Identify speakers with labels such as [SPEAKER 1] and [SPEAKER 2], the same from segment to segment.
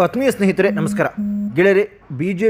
[SPEAKER 1] ಆತ್ಮೀಯ ಸ್ನೇಹಿತರೆ ನಮಸ್ಕಾರ. ಗೆಳೆಯರೆ ಬಿ ಜೆ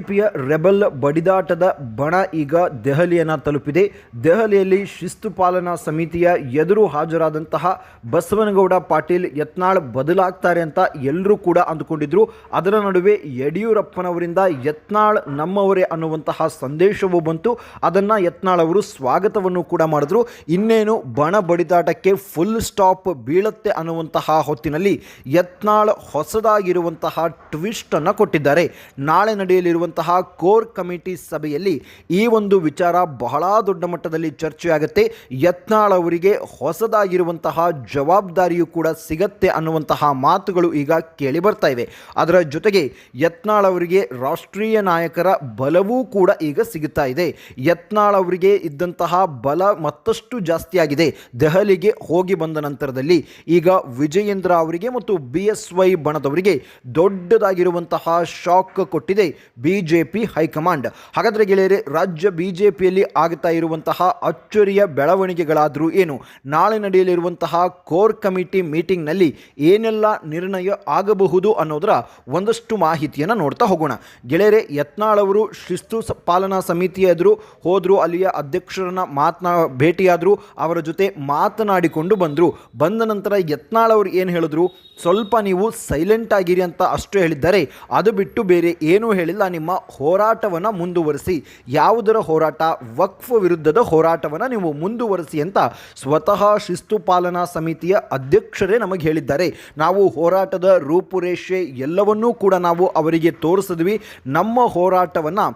[SPEAKER 1] ರೆಬಲ್ ಬಡಿದಾಟದ ಬಣ ಈಗ ದೆಹಲಿಯನ್ನು ತಲುಪಿದೆ. ದೆಹಲಿಯಲ್ಲಿ ಶಿಸ್ತು ಪಾಲನಾ ಸಮಿತಿಯ ಎದುರು ಹಾಜರಾದಂತಹ ಬಸವನಗೌಡ ಪಾಟೀಲ್ ಯತ್ನಾಳ್ ಬದಲಾಗ್ತಾರೆ ಅಂತ ಎಲ್ಲರೂ ಕೂಡ ಅಂದುಕೊಂಡಿದ್ರು. ಅದರ ನಡುವೆ ಯಡಿಯೂರಪ್ಪನವರಿಂದ ಯತ್ನಾಳ್ ನಮ್ಮವರೇ ಅನ್ನುವಂತಹ ಸಂದೇಶವೂ ಬಂತು. ಅದನ್ನು ಯತ್ನಾಳ್ ಅವರು ಸ್ವಾಗತವನ್ನು ಕೂಡ ಮಾಡಿದ್ರು. ಇನ್ನೇನು ಬಣ ಬಡಿದಾಟಕ್ಕೆ ಫುಲ್ ಸ್ಟಾಪ್ ಬೀಳತ್ತೆ ಅನ್ನುವಂತಹ ಹೊತ್ತಿನಲ್ಲಿ ಯತ್ನಾಳ್ ಹೊಸದಾಗಿರುವಂತಹ ಟ್ವಿಸ್ಟನ್ನು ಕೊಟ್ಟಿದ್ದಾರೆ. ನಾಳೆ ನಡೆಯಲಿರುವಂತಹ ಕೋರ್ ಕಮಿಟಿ ಸಭೆಯಲ್ಲಿ ಈ ಒಂದು ವಿಚಾರ ಬಹಳ ದೊಡ್ಡ ಮಟ್ಟದಲ್ಲಿ ಚರ್ಚೆಯಾಗುತ್ತೆ. ಯತ್ನಾಳ್ ಅವರಿಗೆ ಹೊಸದಾಗಿರುವಂತಹ ಜವಾಬ್ದಾರಿಯು ಕೂಡ ಸಿಗತ್ತೆ ಅನ್ನುವಂತಹ ಮಾತುಗಳು ಈಗ ಕೇಳಿ ಬರ್ತಾ ಇವೆ. ಅದರ ಜೊತೆಗೆ ಯತ್ನಾಳ್ ಅವರಿಗೆ ರಾಷ್ಟ್ರೀಯ ನಾಯಕರ ಬಲವೂ ಕೂಡ ಈಗ ಸಿಗುತ್ತಾ ಇದೆ. ಯತ್ನಾಳ್ ಅವರಿಗೆ ಇದ್ದಂತಹ ಬಲ ಮತ್ತಷ್ಟು ಜಾಸ್ತಿಯಾಗಿದೆ. ದೆಹಲಿಗೆ ಹೋಗಿ ಬಂದ ನಂತರದಲ್ಲಿ ಈಗ ವಿಜಯೇಂದ್ರ ಅವರಿಗೆ ಮತ್ತು ಬಿ ಎಸ್ ವೈ ಬಣದವರಿಗೆ ದೊಡ್ಡದಾಗಿರುವಂತಹ ಶಾಕ್ ಕೊಟ್ಟಿದೆ. B J P high command. ಹಾಗಾದರೆ ಗೆಳೆಯರೆ, ರಾಜ್ಯ ಬಿ ಜೆ ಪಿಯಲ್ಲಿ ಆಗ್ತಾ ಇರುವಂತಹ ಅಚ್ಚರಿಯ ಬೆಳವಣಿಗೆಗಳಾದರೂ ಏನು? ನಾಳೆ ನಡೆಯಲಿರುವಂತಹ ಕೋರ್ ಕಮಿಟಿ ಮೀಟಿಂಗ್ನಲ್ಲಿ ಏನೆಲ್ಲ ನಿರ್ಣಯ ಆಗಬಹುದು ಅನ್ನೋದರ ಒಂದಷ್ಟು ಮಾಹಿತಿಯನ್ನು ನೋಡ್ತಾ ಹೋಗೋಣ. ಗೆಳೆಯರೆ, ಯತ್ನಾಳ್ ಅವರು ಶಿಸ್ತು ಪಾಲನಾ ಸಮಿತಿಯ ಎದುರು ಹೋದರು, ಅಲ್ಲಿಯ ಅಧ್ಯಕ್ಷರನ್ನ ಮಾತನಾ, ಭೇಟಿಯಾದರು, ಅವರ ಜೊತೆ ಮಾತನಾಡಿಕೊಂಡು ಬಂದರು. ಬಂದ ನಂತರ ಯತ್ನಾಳ್ ಅವರು ಏನು ಹೇಳಿದ್ರು? ಸ್ವಲ್ಪ ನೀವು ಸೈಲೆಂಟ್ ಆಗಿರಿ ಅಂತ ಅಷ್ಟು ಹೇಳಿದ್ದಾರೆ. ಅದು ಬಿಟ್ಟು ಬೇರೆ ಏನೂ ಹೇಳಿಲ್ಲ ನಿಮ್ಮ ಹೋರಾಟವನ್ನು ಮುಂದುವರಿಸಿ. ಯಾವುದರ ಹೋರಾಟ? ವಕ್ಫ್ ವಿರುದ್ಧದ ಹೋರಾಟವನ್ನು ನೀವು ಮುಂದುವರಿಸಿ ಅಂತ ಸ್ವತಃ ಶಿಸ್ತು ಪಾಲನಾ ಸಮಿತಿಯ ಅಧ್ಯಕ್ಷರೇ ನಮಗೆ ಹೇಳಿದ್ದಾರೆ. ನಾವು ಹೋರಾಟದ ರೂಪುರೇಷೆ ಎಲ್ಲವನ್ನೂ ಕೂಡ ನಾವು ಅವರಿಗೆ ತೋರಿಸಿದ್ವಿ. ನಮ್ಮ ಹೋರಾಟವನ್ನು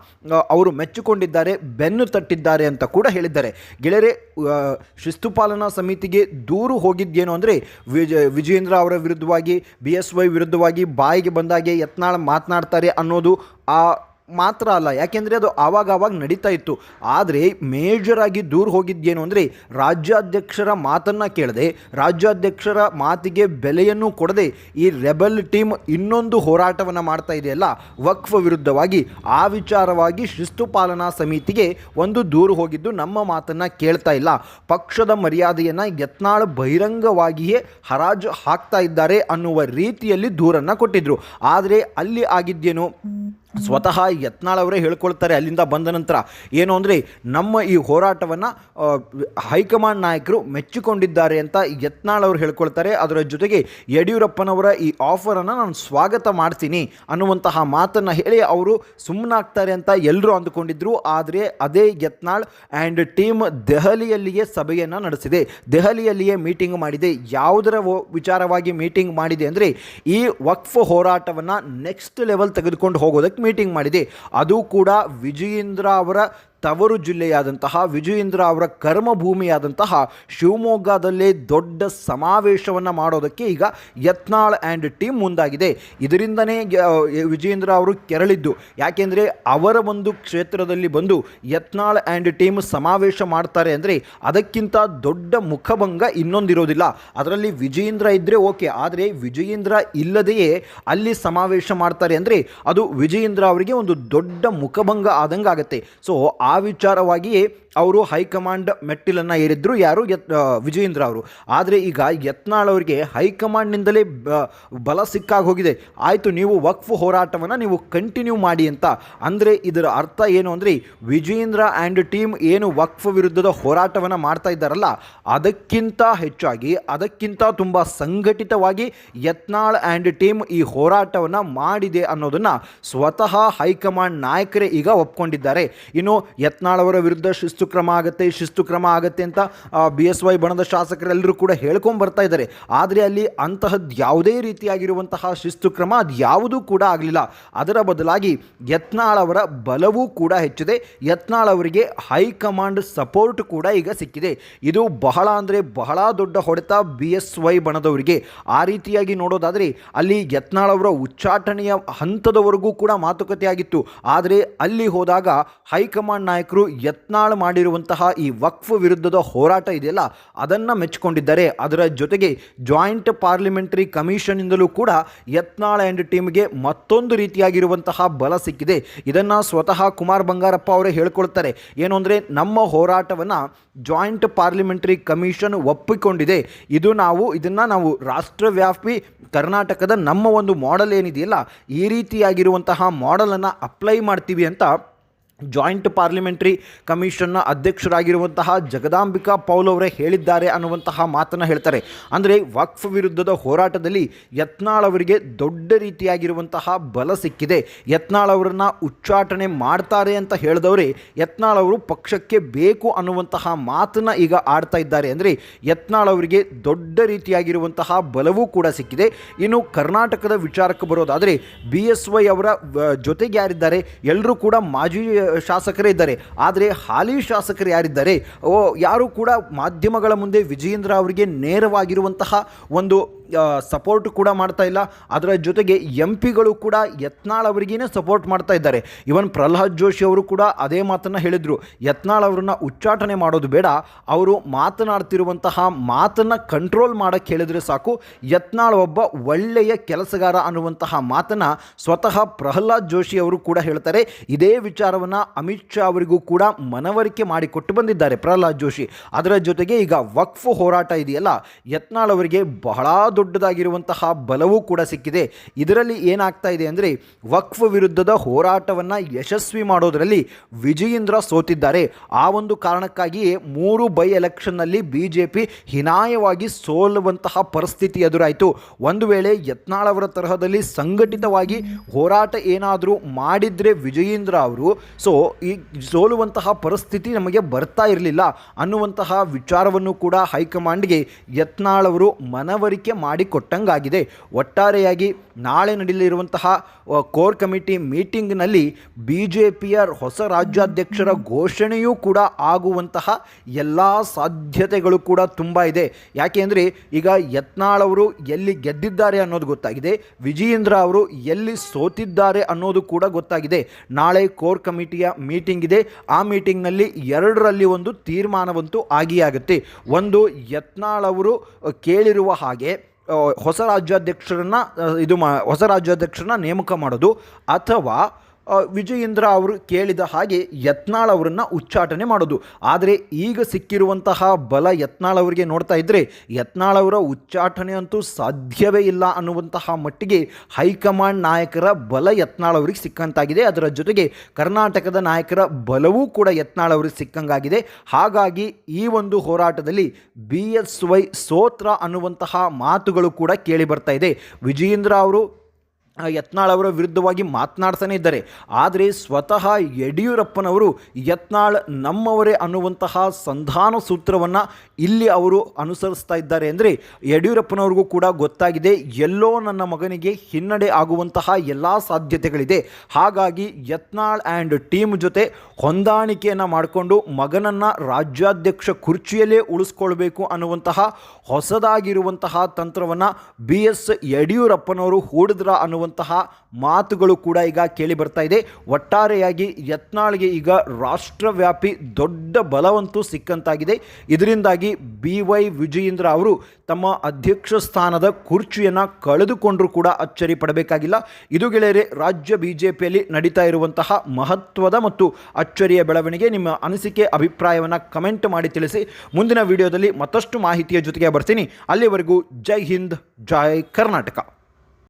[SPEAKER 1] ಅವರು ಮೆಚ್ಚಿಕೊಂಡಿದ್ದಾರೆ, ಬೆನ್ನು ತಟ್ಟಿದ್ದಾರೆ ಅಂತ ಕೂಡ ಹೇಳಿದ್ದಾರೆ. ಗೆಳೆಯರೆ ಶಿಸ್ತು ಪಾಲನಾ ಸಮಿತಿಗೆ ದೂರು ಹೋಗಿದ್ದೇನು ಅಂದರೆ, ವಿಜ ವಿಜೇಂದ್ರ ಅವರ ವಿರುದ್ಧವಾಗಿ, ಬಿ ಎಸ್ ವೈ ವಿರುದ್ಧವಾಗಿ ಬಾಯಿಗೆ ಬಂದಾಗೆ ಯತ್ನಾಳ್ ಮಾತನಾಡ್ತಾರೆ ಅನ್ನೋದು ಆ ಮಾತ್ರ ಅಲ್ಲ, ಯಾಕೆಂದರೆ ಅದು ಆವಾಗ ಆವಾಗ ನಡೀತಾ ಇತ್ತು. ಆದರೆ ಮೇಜರ್ ಆಗಿ ದೂರ ಹೋಗಿದ್ದೇನು ಅಂದರೆ, ರಾಜ್ಯಾಧ್ಯಕ್ಷರ ಮಾತನ್ನು ಕೇಳದೆ, ರಾಜ್ಯಾಧ್ಯಕ್ಷರ ಮಾತಿಗೆ ಬೆಲೆಯನ್ನು ಕೊಡದೆ ಈ ರೆಬಲ್ ಟೀಮ್ ಇನ್ನೊಂದು ಹೋರಾಟವನ್ನು ಮಾಡ್ತಾ ಇದೆಯಲ್ಲ, ವಕ್ಫ್ ವಿರುದ್ಧವಾಗಿ ಆ ವಿಚಾರವಾಗಿ ಶಿಸ್ತು ಪಾಲನಾ ಸಮಿತಿಗೆ ಒಂದು ದೂರು ಹೋಗಿದ್ದು ನಮ್ಮ ಮಾತನ್ನು ಕೇಳ್ತಾ ಇಲ್ಲ. ಪಕ್ಷದ ಮರ್ಯಾದೆಯನ್ನು ಯತ್ನಾಳ್ ಬಹಿರಂಗವಾಗಿಯೇ ಹರಾಜು ಹಾಕ್ತಾ ಇದ್ದಾರೆ ಅನ್ನುವ ರೀತಿಯಲ್ಲಿ ದೂರನ್ನು ಕೊಟ್ಟಿದ್ದರು ಆದರೆ ಅಲ್ಲಿ ಆಗಿದ್ದೇನು? ಸ್ವತಃ ಯತ್ನಾಳ್ ಅವರೇ ಹೇಳ್ಕೊಳ್ತಾರೆ ಅಲ್ಲಿಂದ ಬಂದ ನಂತರ. ಏನು ಅಂದರೆ, ನಮ್ಮ ಈ ಹೋರಾಟವನ್ನು ಹೈಕಮಾಂಡ್ ನಾಯಕರು ಮೆಚ್ಚಿಕೊಂಡಿದ್ದಾರೆ ಅಂತ ಯತ್ನಾಳ್ ಅವರು ಹೇಳ್ಕೊಳ್ತಾರೆ. ಅದರ ಜೊತೆಗೆ ಯಡಿಯೂರಪ್ಪನವರ ಈ ಆಫರನ್ನು ನಾನು ಸ್ವಾಗತ ಮಾಡ್ತೀನಿ ಅನ್ನುವಂತಹ ಮಾತನ್ನು ಹೇಳಿ ಅವರು ಸುಮ್ಮನಾಗ್ತಾರೆ ಅಂತ ಎಲ್ಲರೂ ಅಂದುಕೊಂಡಿದ್ರು. ಆದರೆ ಅದೇ ಯತ್ನಾಳ್ ಆ್ಯಂಡ್ ಟೀಮ್ ದೆಹಲಿಯಲ್ಲಿಯೇ ಸಭೆಯನ್ನು ನಡೆಸಿದೆ. ದೆಹಲಿಯಲ್ಲಿಯೇ ಮೀಟಿಂಗ್ ಮಾಡಿದೆ. ಯಾವುದರ ವಿಚಾರವಾಗಿ ಮೀಟಿಂಗ್ ಮಾಡಿದೆ ಅಂದರೆ, ಈ ವಕ್ಫ್ ಹೋರಾಟವನ್ನು ನೆಕ್ಸ್ಟ್ ಲೆವೆಲ್ ತೆಗೆದುಕೊಂಡು ಹೋಗೋದಕ್ಕೆ ಮೀಟಿಂಗ್ ಮಾಡಿದೆ. ಅದು ಕೂಡ ವಿಜಯೇಂದ್ರ ಅವರ ತವರು ಜಿಲ್ಲೆಯಾದಂತಹ ವಿಜಯೇಂದ್ರ ಅವರ ಕರ್ಮಭೂಮಿಯಾದಂತಹ ಶಿವಮೊಗ್ಗದಲ್ಲೇ ದೊಡ್ಡ ಸಮಾವೇಶವನ್ನು ಮಾಡೋದಕ್ಕೆ ಈಗ ಯತ್ನಾಳ್ ಆ್ಯಂಡ್ ಟೀಮ್ ಮುಂದಾಗಿದೆ. ಇದರಿಂದನೇ ವಿಜಯೇಂದ್ರ ಅವರು ಕೆರಳಿದ್ದು. ಯಾಕೆಂದರೆ ಅವರ ಒಂದು ಕ್ಷೇತ್ರದಲ್ಲಿ ಬಂದು ಯತ್ನಾಳ್ ಆ್ಯಂಡ್ ಟೀಮ್ ಸಮಾವೇಶ ಮಾಡ್ತಾರೆ ಅಂದರೆ ಅದಕ್ಕಿಂತ ದೊಡ್ಡ ಮುಖಭಂಗ ಇನ್ನೊಂದಿರೋದಿಲ್ಲ. ಅದರಲ್ಲಿ ವಿಜಯೇಂದ್ರ ಇದ್ದರೆ ಓಕೆ, ಆದರೆ ವಿಜಯೇಂದ್ರ ಇಲ್ಲದೆಯೇ ಅಲ್ಲಿ ಸಮಾವೇಶ ಮಾಡ್ತಾರೆ ಅಂದರೆ ಅದು ವಿಜಯೇಂದ್ರ ಅವರಿಗೆ ಒಂದು ದೊಡ್ಡ ಮುಖಭಂಗ ಆದಂಗೆ ಆಗುತ್ತೆ ಸೊ ಆ ವಿಚಾರವಾಗಿಯೇ ಅವರು ಹೈಕಮಾಂಡ್ ಮೆಟ್ಟಿಲನ್ನು ಏರಿದ್ರು. ಯಾರು? ಯತ್ ಆ, ವಿಜಯೇಂದ್ರ ಅವರು. ಆದರೆ ಈಗ ಯತ್ನಾಳ್ ಅವರಿಗೆ ಹೈಕಮಾಂಡ್ನಿಂದಲೇ ಬಲ ಸಿಕ್ಕಾಗಿ ಹೋಗಿದೆ ಆಯಿತು ನೀವು ವಕ್ಫ್ ಹೋರಾಟವನ್ನು ನೀವು ಕಂಟಿನ್ಯೂ ಮಾಡಿ ಅಂತ. ಅಂದರೆ ಇದರ ಅರ್ಥ ಏನು ಅಂದರೆ ವಿಜಯೇಂದ್ರ ಆ್ಯಂಡ್ ಟೀಮ್ ಏನು ವಕ್ಫ್ ವಿರುದ್ಧದ ಹೋರಾಟವನ್ನು ಮಾಡ್ತಾ ಇದ್ದಾರಲ್ಲ ಅದಕ್ಕಿಂತ ಹೆಚ್ಚಾಗಿ ಅದಕ್ಕಿಂತ ತುಂಬ ಸಂಘಟಿತವಾಗಿ ಯತ್ನಾಳ್ ಆ್ಯಂಡ್ ಟೀಮ್ ಈ ಹೋರಾಟವನ್ನು ಮಾಡಿದೆ ಅನ್ನೋದನ್ನು ಸ್ವತಃ ಹೈಕಮಾಂಡ್ ನಾಯಕರೇ ಈಗ ಒಪ್ಕೊಂಡಿದ್ದಾರೆ. ಇನ್ನು ಯತ್ನಾಳ್ ಅವರ ವಿರುದ್ಧ ಶಿಸ್ತು ಕ್ರಮ ಆಗುತ್ತೆ, ಶಿಸ್ತು ಕ್ರಮ ಆಗುತ್ತೆ ಅಂತ ಬಿ ಎಸ್ ವೈ ಬಣದ ಶಾಸಕರೆಲ್ಲರೂ ಕೂಡ ಹೇಳ್ಕೊಂಡು ಬರ್ತಾ ಇದ್ದಾರೆ. ಆದರೆ ಅಲ್ಲಿ ಅಂತಹದ್ದು ಯಾವುದೇ ರೀತಿಯಾಗಿರುವಂತಹ ಶಿಸ್ತು ಕ್ರಮ ಅದು ಯಾವುದೂ ಕೂಡ ಆಗಲಿಲ್ಲ. ಅದರ ಬದಲಾಗಿ ಯತ್ನಾಳವರ ಬಲವೂ ಕೂಡ ಹೆಚ್ಚಿದೆ. ಯತ್ನಾಳ್ ಅವರಿಗೆ ಹೈಕಮಾಂಡ್ ಸಪೋರ್ಟ್ ಕೂಡ ಈಗ ಸಿಕ್ಕಿದೆ. ಇದು ಬಹಳ ಅಂದರೆ ಬಹಳ ದೊಡ್ಡ ಹೊಡೆತ ಬಿ ಎಸ್ ವೈ ಬಣದವರಿಗೆ. ಆ ರೀತಿಯಾಗಿ ನೋಡೋದಾದರೆ ಅಲ್ಲಿ ಯತ್ನಾಳ್ ಅವರ ಉಚ್ಚಾಟನೆಯ ಹಂತದವರೆಗೂ ಕೂಡ ಮಾತುಕತೆ ಆಗಿತ್ತು ಆದರೆ ಅಲ್ಲಿ ಹೋದಾಗ ಹೈಕಮಾಂಡ್ ನಾಯಕರು ಯತ್ನಾಳ್ ಮಾಡಿರುವಂತಹ ಈ ವಕ್ಫ್ ವಿರುದ್ಧದ ಹೋರಾಟ ಇದೆಯಲ್ಲ, ಅದನ್ನು ಮೆಚ್ಚಿಕೊಂಡಿದ್ದಾರೆ ಅದರ ಜೊತೆಗೆ ಜಾಯಿಂಟ್ ಪಾರ್ಲಿಮೆಂಟರಿ ಕಮಿಷನ್ನಿಂದಲೂ ಕೂಡ ಯತ್ನಾಳ್ ಆ್ಯಂಡ್ ಟೀಮ್ಗೆ ಮತ್ತೊಂದು ರೀತಿಯಾಗಿರುವಂತಹ ಬಲ ಸಿಕ್ಕಿದೆ. ಇದನ್ನು ಸ್ವತಃ ಕುಮಾರ್ ಬಂಗಾರಪ್ಪ ಅವರೇ ಹೇಳ್ಕೊಳ್ತಾರೆ. ಏನು ಅಂದರೆ, ನಮ್ಮ ಹೋರಾಟವನ್ನು ಜಾಯಿಂಟ್ ಪಾರ್ಲಿಮೆಂಟರಿ ಕಮಿಷನ್ ಒಪ್ಪಿಕೊಂಡಿದೆ. ಇದು ನಾವು, ಇದನ್ನು ನಾವು ರಾಷ್ಟ್ರವ್ಯಾಪಿ ಕರ್ನಾಟಕದ ನಮ್ಮ ಒಂದು ಮಾಡೆಲ್ ಏನಿದೆಯಲ್ಲ, ಈ ರೀತಿಯಾಗಿರುವಂತಹ ಮಾಡೆಲನ್ನು ಅಪ್ಲೈ ಮಾಡ್ತೀವಿ ಅಂತ ಜಾಯಿಂಟ್ ಪಾರ್ಲಿಮೆಂಟ್ರಿ ಕಮಿಷನ್ನ ಅಧ್ಯಕ್ಷರಾಗಿರುವಂತಹ ಜಗದಾಂಬಿಕಾ ಪೌಲ್ ಅವರೇ ಹೇಳಿದ್ದಾರೆ ಅನ್ನುವಂತಹ ಮಾತನ್ನು ಹೇಳ್ತಾರೆ. ಅಂದರೆ ವಕ್ಫ್ ವಿರುದ್ಧದ ಹೋರಾಟದಲ್ಲಿ ಯತ್ನಾಳ್ ಅವರಿಗೆ ದೊಡ್ಡ ರೀತಿಯಾಗಿರುವಂತಹ ಬಲ ಸಿಕ್ಕಿದೆ. ಯತ್ನಾಳ್ ಅವರನ್ನು ಉಚ್ಚಾಟನೆ ಮಾಡ್ತಾರೆ ಅಂತ ಹೇಳಿದವರೇ ಯತ್ನಾಳ್ ಅವರು ಪಕ್ಷಕ್ಕೆ ಬೇಕು ಅನ್ನುವಂತಹ ಮಾತನ್ನು ಈಗ ಆಡ್ತಾ ಇದ್ದಾರೆ. ಅಂದರೆ ಯತ್ನಾಳ್ ಅವರಿಗೆ ದೊಡ್ಡ ರೀತಿಯಾಗಿರುವಂತಹ ಬಲವೂ ಕೂಡ ಸಿಕ್ಕಿದೆ. ಇನ್ನು ಕರ್ನಾಟಕದ ವಿಚಾರಕ್ಕೆ ಬರೋದಾದರೆ ಬಿ ಎಸ್ ವೈ ಅವರ ಜೊತೆಗೆ ಯಾರಿದ್ದಾರೆ ಎಲ್ಲರೂ ಕೂಡ ಮಾಜಿ ಶಾಸಕರೇ ಇದ್ದಾರೆ. ಆದರೆ ಹಾಲಿ ಶಾಸಕರು ಯಾರಿದ್ದಾರೆ? ಓ, ಯಾರು ಕೂಡ ಮಾಧ್ಯಮಗಳ ಮುಂದೆ ವಿಜಯೇಂದ್ರ ಅವರಿಗೆ ನೇರವಾಗಿರುವಂತಹ ಒಂದು ಸಪೋರ್ಟ್ ಕೂಡ ಮಾಡ್ತಾ ಇಲ್ಲ. ಅದರ ಜೊತೆಗೆ ಎಂ ಪಿಗಳು ಕೂಡ ಯತ್ನಾಳ್ ಅವರಿಗೇನೆ ಸಪೋರ್ಟ್ ಮಾಡ್ತಾ ಇದ್ದಾರೆ. ಇವನ್ ಪ್ರಹ್ಲಾದ್ ಜೋಶಿ ಅವರು ಕೂಡ ಅದೇ ಮಾತನ್ನು ಹೇಳಿದರು. ಯತ್ನಾಳ್ ಅವರನ್ನ ಉಚ್ಚಾಟನೆ ಮಾಡೋದು ಬೇಡ. ಅವರು ಮಾತನಾಡ್ತಿರುವಂತಹ ಮಾತನ್ನು ಕಂಟ್ರೋಲ್ ಮಾಡೋಕ್ಕೆ ಹೇಳಿದರೆ ಸಾಕು. ಯತ್ನಾಳ್ ಒಬ್ಬ ಒಳ್ಳೆಯ ಕೆಲಸಗಾರ ಅನ್ನುವಂತಹ ಮಾತನ್ನು ಸ್ವತಃ ಪ್ರಹ್ಲಾದ್ ಜೋಶಿ ಅವರು ಕೂಡ ಹೇಳ್ತಾರೆ. ಇದೇ ವಿಚಾರವನ್ನು ಅಮಿತ್ ಶಾ ಅವರಿಗೂ ಕೂಡ ಮನವರಿಕೆ ಮಾಡಿಕೊಟ್ಟು ಬಂದಿದ್ದಾರೆ ಪ್ರಹ್ಲಾದ್ ಜೋಶಿ ಅದರ ಜೊತೆಗೆ ಈಗ ವಕ್ಫ್ ಹೋರಾಟ ಇದೆಯಲ್ಲ. ಯತ್ನಾಳ್ ಅವರಿಗೆ ಬಹಳ ದೊಡ್ಡದಾಗಿರುವಂತಹ ಬಲವೂ ಕೂಡ ಸಿಕ್ಕಿದೆ. ಇದರಲ್ಲಿ ಏನಾಗ್ತಾ ಇದೆ ಅಂದರೆ ವಕ್ಫ್ ವಿರುದ್ಧದ ಹೋರಾಟವನ್ನು ಯಶಸ್ವಿ ಮಾಡೋದರಲ್ಲಿ ವಿಜಯೇಂದ್ರ ಸೋತಿದ್ದಾರೆ. ಆ ಒಂದು ಕಾರಣಕ್ಕಾಗಿಯೇ ಮೂರು ಬೈ ಎಲೆಕ್ಷನ್ನಲ್ಲಿ ಬಿ ಜೆ ಪಿ ಹಿನಾಯವಾಗಿ ಸೋಲುವಂತಹ ಪರಿಸ್ಥಿತಿ ಎದುರಾಯಿತು. ಒಂದು ವೇಳೆ ಯತ್ನಾಳ್ ಅವರ ತರಹದಲ್ಲಿ ಸಂಘಟಿತವಾಗಿ ಹೋರಾಟ ಏನಾದರೂ ಮಾಡಿದರೆ ವಿಜಯೇಂದ್ರ ಅವರು, ಸೊ ಈ ಸೋಲುವಂತಹ ಪರಿಸ್ಥಿತಿ ನಮಗೆ ಬರ್ತಾ ಇರಲಿಲ್ಲ ಅನ್ನುವಂತಹ ವಿಚಾರವನ್ನು ಕೂಡ ಹೈಕಮಾಂಡ್ಗೆ ಯತ್ನಾಳ್ ಅವರು ಮನವರಿಕೆ ಮಾಡಿಕೊಟ್ಟಂಗಾಗಿದೆ. ಒಟ್ಟಾರೆಯಾಗಿ ನಾಳೆ ನಡೆಯಲಿರುವಂತಹ ಕೋರ್ ಕಮಿಟಿ ಮೀಟಿಂಗ್ನಲ್ಲಿ ಬಿ ಜೆ ಪಿಯ ಹೊಸ ರಾಜ್ಯಾಧ್ಯಕ್ಷರ ಘೋಷಣೆಯೂ ಕೂಡ ಆಗುವಂತಹ ಎಲ್ಲ ಸಾಧ್ಯತೆಗಳು ಕೂಡ ತುಂಬ ಇದೆ. ಯಾಕೆ ಅಂದರೆ, ಈಗ ಯತ್ನಾಳ್ ಅವರು ಎಲ್ಲಿ ಗೆದ್ದಿದ್ದಾರೆ ಅನ್ನೋದು ಗೊತ್ತಾಗಿದೆ. ವಿಜಯೇಂದ್ರ ಅವರು ಎಲ್ಲಿ ಸೋತಿದ್ದಾರೆ ಅನ್ನೋದು ಕೂಡ ಗೊತ್ತಾಗಿದೆ. ನಾಳೆ ಕೋರ್ ಕಮಿಟಿಯ ಮೀಟಿಂಗ್ ಇದೆ. ಆ ಮೀಟಿಂಗ್ನಲ್ಲಿ ಎರಡರಲ್ಲಿ ಒಂದು ತೀರ್ಮಾನವಂತೂ ಆಗಿಯಾಗುತ್ತೆ ಒಂದು ಯತ್ನಾಳ್ ಅವರು ಕೇಳಿರುವ ಹಾಗೆ ಹೊಸ ರಾಜ್ಯಾಧ್ಯಕ್ಷರನ್ನ ಇದು ಮಾ ಹೊಸ ರಾಜ್ಯಾಧ್ಯಕ್ಷರನ್ನ ನೇಮಕ ಮಾಡೋದು ಅಥವಾ ವಿಜಯೇಂದ್ರ ಅವರು ಕೇಳಿದ ಹಾಗೆ ಯತ್ನಾಳ್ ಅವರನ್ನು ಉಚ್ಚಾಟನೆ ಮಾಡೋದು. ಆದರೆ ಈಗ ಸಿಕ್ಕಿರುವಂತಹ ಬಲ ಯತ್ನಾಳ್ ಅವರಿಗೆ ನೋಡ್ತಾ ಇದ್ದರೆ ಯತ್ನಾಳ್ ಅವರ ಉಚ್ಚಾಟನೆ ಅಂತೂ ಸಾಧ್ಯವೇ ಇಲ್ಲ ಅನ್ನುವಂತಹ ಮಟ್ಟಿಗೆ ಹೈಕಮಾಂಡ್ ನಾಯಕರ ಬಲ ಯತ್ನಾಳ್ ಅವರಿಗೆ ಸಿಕ್ಕಂತಾಗಿದೆ. ಅದರ ಜೊತೆಗೆ ಕರ್ನಾಟಕದ ನಾಯಕರ ಬಲವೂ ಕೂಡ ಯತ್ನಾಳ್ ಅವರಿಗೆ ಸಿಕ್ಕಂಗಾಗಿದೆ. ಹಾಗಾಗಿ ಈ ಒಂದು ಹೋರಾಟದಲ್ಲಿ ಬಿ ಎಸ್ ವೈ ಸೋತ್ರ ಅನ್ನುವಂತಹ ಮಾತುಗಳು ಕೂಡ ಕೇಳಿ ಬರ್ತಾ ಇದೆ. ವಿಜಯೇಂದ್ರ ಅವರು ಯತ್ನಾಳ್ ಅವರ ವಿರುದ್ಧವಾಗಿ ಮಾತನಾಡ್ತಾನೆ ಇದ್ದಾರೆ. ಆದರೆ ಸ್ವತಃ ಯಡಿಯೂರಪ್ಪನವರು ಯತ್ನಾಳ್ ನಮ್ಮವರೇ ಅನ್ನುವಂತಹ ಸಂಧಾನ ಸೂತ್ರವನ್ನು ಇಲ್ಲಿ ಅವರು ಅನುಸರಿಸ್ತಾ ಇದ್ದಾರೆ ಅಂದರೆ ಯಡಿಯೂರಪ್ಪನವ್ರಿಗೂ ಕೂಡ ಗೊತ್ತಾಗಿದೆ, ಎಲ್ಲೋ ನನ್ನ ಮಗನಿಗೆ ಹಿನ್ನಡೆ ಆಗುವಂತಹ ಎಲ್ಲ ಸಾಧ್ಯತೆಗಳಿದೆ. ಹಾಗಾಗಿ ಯತ್ನಾಳ್ ಆ್ಯಂಡ್ ಟೀಮ್ ಜೊತೆ ಹೊಂದಾಣಿಕೆಯನ್ನು ಮಾಡಿಕೊಂಡು ಮಗನನ್ನು ರಾಜ್ಯಾಧ್ಯಕ್ಷ ಕುರ್ಚಿಯಲ್ಲೇ ಉಳಿಸ್ಕೊಳ್ಬೇಕು ಅನ್ನುವಂತಹ ಹೊಸದಾಗಿರುವಂತಹ ತಂತ್ರವನ್ನು ಬಿ ಎಸ್ ಯಡಿಯೂರಪ್ಪನವರು ಹೂಡಿದ್ರ ಅನ್ನುವಂತಹ ಮಾತುಗಳು ಕೂಡ ಈಗ ಕೇಳಿ ಬರ್ತಾ ಇದೆ. ಒಟ್ಟಾರೆಯಾಗಿ ಯತ್ನಾಳ್ಗೆ ಈಗ ರಾಷ್ಟ್ರವ್ಯಾಪಿ ದೊಡ್ಡ ಬಲವಂತೂ ಸಿಕ್ಕಂತಾಗಿದೆ. ಇದರಿಂದಾಗಿ ಬಿ ವೈ ವಿಜಯೇಂದ್ರ ಅವರು ತಮ್ಮ ಅಧ್ಯಕ್ಷ ಸ್ಥಾನದ ಕುರ್ಚಿಯನ್ನು ಕಳೆದುಕೊಂಡರೂ ಕೂಡ ಅಚ್ಚರಿ ಪಡಬೇಕಾಗಿಲ್ಲ. ಇದು ಗೆಳೆಯರೆ, ರಾಜ್ಯ ಬಿ ಜೆ ಪಿಯಲ್ಲಿ ನಡೀತಾ ಇರುವಂತಹ ಮಹತ್ವದ ಮತ್ತು ಅಚ್ಚರಿಯ ಬೆಳವಣಿಗೆ ನಿಮ್ಮ ಅನಿಸಿಕೆ, ಅಭಿಪ್ರಾಯವನ್ನು ಕಮೆಂಟ್ ಮಾಡಿ ತಿಳಿಸಿ. ಮುಂದಿನ ವಿಡಿಯೋದಲ್ಲಿ ಮತ್ತಷ್ಟು ಮಾಹಿತಿಯ ಜೊತೆಗೆ ಬರ್ತೀನಿ. ಅಲ್ಲಿವರೆಗೂ ಜೈ ಹಿಂದ್, ಜೈ ಕರ್ನಾಟಕ.